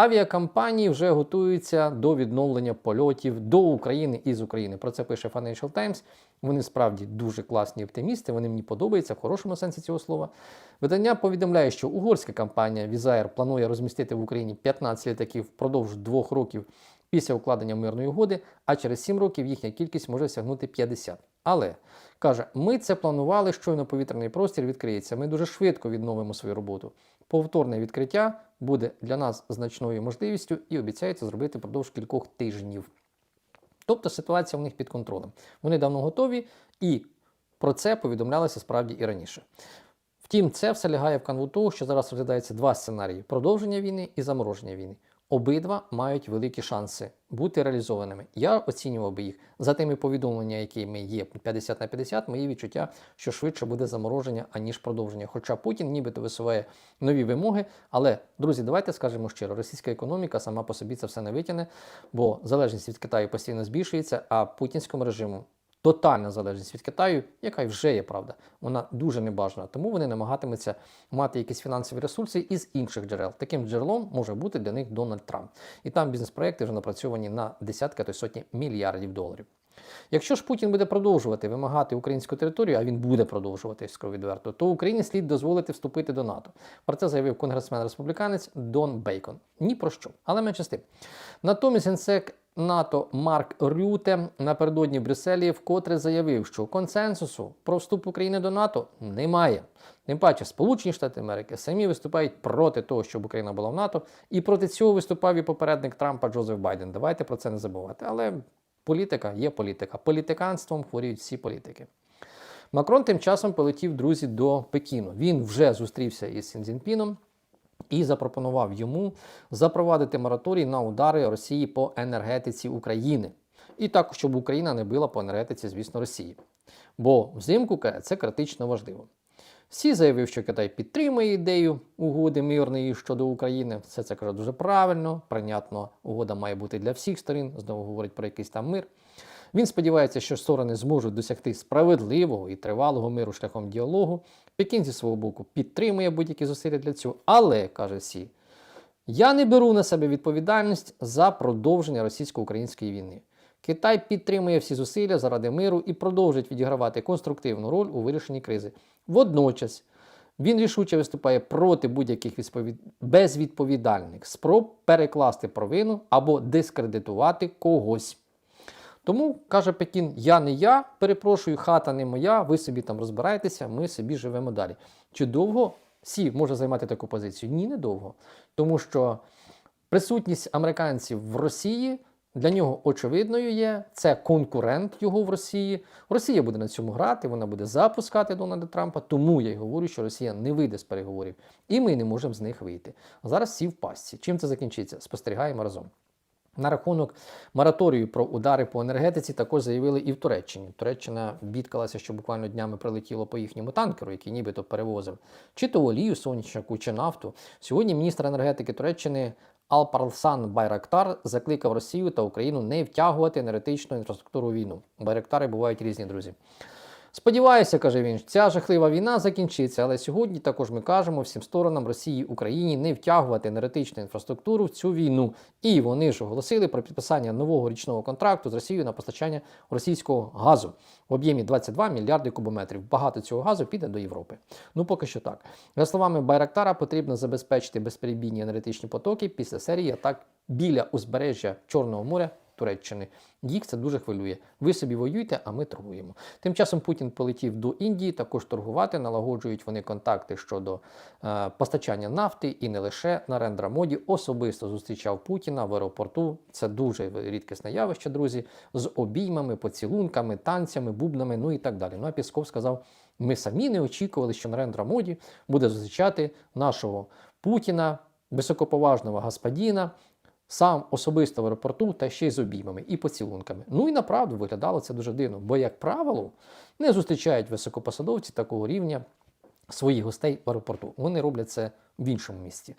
Авіакомпанії вже готуються до відновлення польотів до України і з України. Про це пише Financial Times. Вони справді дуже класні оптимісти. Вони мені подобаються в хорошому сенсі цього слова. Видання повідомляє, що угорська компанія Візаєр планує розмістити в Україні 15 літаків впродовж двох років після укладення мирної угоди, а через 7 років їхня кількість може сягнути 50. Але каже, ми це планували, щойно повітряний простір відкриється. Ми дуже швидко відновимо свою роботу. Повторне відкриття буде для нас значною можливістю і обіцяється зробити впродовж кількох тижнів. Тобто ситуація у них під контролем. Вони давно готові, і про це повідомлялося справді і раніше. Втім, це все лягає в канву того, що зараз розглядається два сценарії: продовження війни і замороження війни. Обидва мають великі шанси бути реалізованими. Я оцінював би їх за тими повідомленнями, якими є 50 на 50, мої відчуття, що швидше буде замороження, аніж продовження. Хоча Путін нібито висуває нові вимоги. Але, друзі, давайте скажемо щиро, російська економіка сама по собі це все не витягне, бо залежність від Китаю постійно збільшується, а путінському режиму тотальна залежність від Китаю, яка вже є правда, вона дуже небажана. Тому вони намагатимуться мати якісь фінансові ресурси із інших джерел. Таким джерелом може бути для них Дональд Трамп. І там бізнес-проекти вже напрацьовані на десятки, а то й сотні мільярдів доларів. Якщо ж Путін буде продовжувати вимагати українську територію, а він буде продовжувати скоро відверто, то Україні слід дозволити вступити до НАТО. Про це заявив конгресмен-республіканець Дон Бейкон. Ні про що, але менше з тим. Натомість генсек НАТО Марк Рюте напередодні в Брюсселі вкотре заявив, що консенсусу про вступ України до НАТО немає. Тим паче, Сполучені Штати Америки самі виступають проти того, щоб Україна була в НАТО, і проти цього виступав і попередник Трампа Джозеф Байден. Давайте про це не забувати. Але політика є політика. Політиканством хворіють всі політики. Макрон тим часом полетів друзі до Пекіну. Він вже зустрівся із Сінзінпіном і запропонував йому запровадити мораторій на удари Росії по енергетиці України. І також, щоб Україна не била по енергетиці, звісно, Росії. Бо взимку це критично важливо. Всі заявив, що Китай підтримує ідею угоди мирної щодо України. Все це каже дуже правильно, прийнятно, угода має бути для всіх сторін. Знову говорить про якийсь там мир. Він сподівається, що сторони зможуть досягти справедливого і тривалого миру шляхом діалогу. Пекін зі свого боку підтримує будь-які зусилля для цього. Але, каже Сі, я не беру на себе відповідальність за продовження російсько-української війни. Китай підтримує всі зусилля заради миру і продовжить відігравати конструктивну роль у вирішенні кризи. Водночас він рішуче виступає проти будь-яких відповід... безвідповідальних спроб перекласти провину або дискредитувати когось. Тому каже Пекін: я не я, перепрошую, хата не моя, ви собі там розбираєтеся, ми собі живемо далі. Чи довго Сі може займати таку позицію? Ні, не довго. Тому що присутність американців в Росії для нього очевидною є. Це конкурент його в Росії. Росія буде на цьому грати, вона буде запускати Дональда Трампа. Тому я й говорю, що Росія не вийде з переговорів, і ми не можемо з них вийти. Зараз всі в пастці. Чим це закінчиться? Спостерігаємо разом. На рахунок мораторію про удари по енергетиці також заявили і в Туреччині. Туреччина бідкалася, що буквально днями прилетіло по їхньому танкеру, який нібито перевозив чи то олію сонячну, чи нафту. Сьогодні міністр енергетики Туреччини Алпарсан Байрактар закликав Росію та Україну не втягувати енергетичну інфраструктуру війну. Байрактари бувають різні друзі. Сподіваюся, каже він, ця жахлива війна закінчиться, але сьогодні також ми кажемо всім сторонам Росії Україні не втягувати енергетичну інфраструктуру в цю війну. І вони ж оголосили про підписання нового річного контракту з Росією на постачання російського газу в об'ємі 22 мільярди кубометрів. Багато цього газу піде до Європи. Ну поки що так. За словами Байрактара, потрібно забезпечити безперебійні енергетичні потоки після серії атак біля узбережжя Чорного моря. Туреччини. Їх це дуже хвилює. Ви собі воюєте, а ми торгуємо. Тим часом Путін полетів до Індії, також торгувати, налагоджують вони контакти щодо е, постачання нафти і не лише на рендра-моді. Особисто зустрічав Путіна в аеропорту. Це дуже рідкісне явище, друзі, з обіймами, поцілунками, танцями, бубнами, ну і так далі. Ну а Пісков сказав: ми самі не очікували, що на рендра-моді буде зустрічати нашого Путіна, високоповажного господіна сам особисто в аеропорту та ще й з обіймами і поцілунками. Ну і направду виглядало це дуже дивно, бо, як правило, не зустрічають високопосадовці такого рівня своїх гостей в аеропорту. Вони роблять це в іншому місці.